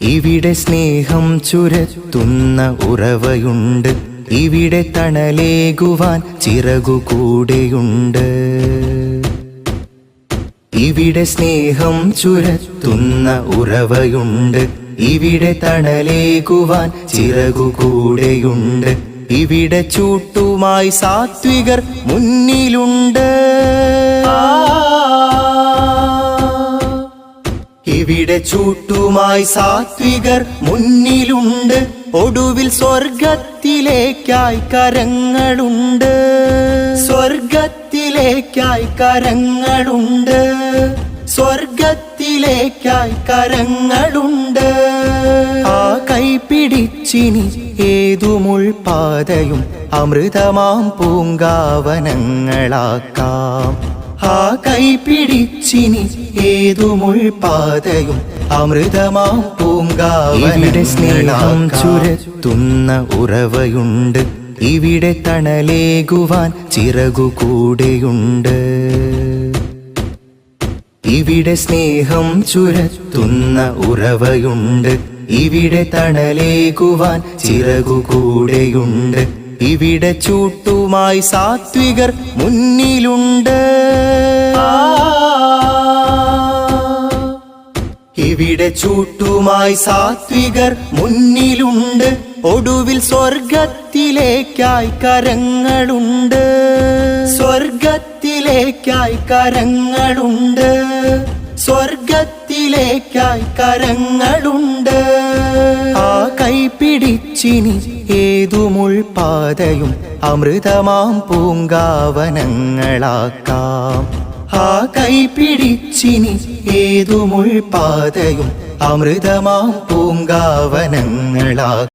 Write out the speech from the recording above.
ഇവിടെ സ്നേഹം ചുരത്തുന്ന ഉറവയുണ്ട്. ഇവിടെ തണലേകുവാൻ ചിറകു കൂടെയുണ്ട് ഇവിടെ സ്നേഹം ചുരത്തുന്ന ഉറവയുണ്ട്. ഇവിടെ തണലേകുവാൻ ചിറകു കൂടെയുണ്ട് ഇവിടെ ചൂട്ടുമായി സാത്വികർ മുന്നിലുണ്ട്. ഇവിടെ ചൂട്ടുമായി സാത്വികർ മുന്നിലുണ്ട്. ഒടുവിൽ സ്വർഗത്തിലേക്കായി കരങ്ങളുണ്ട്. സ്വർഗത്തിലേക്കായി കരങ്ങളുണ്ട്. സ്വർഗത്തിലേക്കായി കരങ്ങളുണ്ട്. ആ കൈ പിടിച്ചിനി ഏതു മുൾപാതയും അമൃതമാം പൂങ്കാവനങ്ങളാക്കാം. ആ കൈ പിടിച്ചിനി ഏതു മുൾപാതയും അമൃതമാം പൂങ്കാവിടെ സ്നേഹം ചുരത്തുന്ന ഉറവയുണ്ട്. ഇവിടെ തണലേകുവാൻ ചിറകു കൂടെയുണ്ട്. ഇവിടെ സ്നേഹം ചുരത്തുന്ന ഉറവയുണ്ട്. ഇവിടെ തണലേകുവാൻ ചിറകു കൂടെയുണ്ട്. ഇവിടെ ചൂട്ടുമായി സാത്വികർ മുന്നിലുണ്ട്. ഇവിടെ ചൂട്ടുമായി സാത്വികർ മുന്നിലുണ്ട്. ഒടുവിൽ സ്വർഗത്തിലേക്കായി കരങ്ങളുണ്ട്. സ്വർഗത്തിലേക്കായി കരങ്ങളുണ്ട്. സ്വർഗത്തിലേക്കായി കരങ്ങളുണ്ട്. ആ കൈ പിടിച്ചിനി ഏതു മുൾപാതയും അമൃതമാം പൂങ്കാവനങ്ങളാക്കാം. ആ കൈ പിടിച്ചിനി ഏതു മുൾപാതയും അമൃതമാം പൂങ്കാവനങ്ങളാക്കാം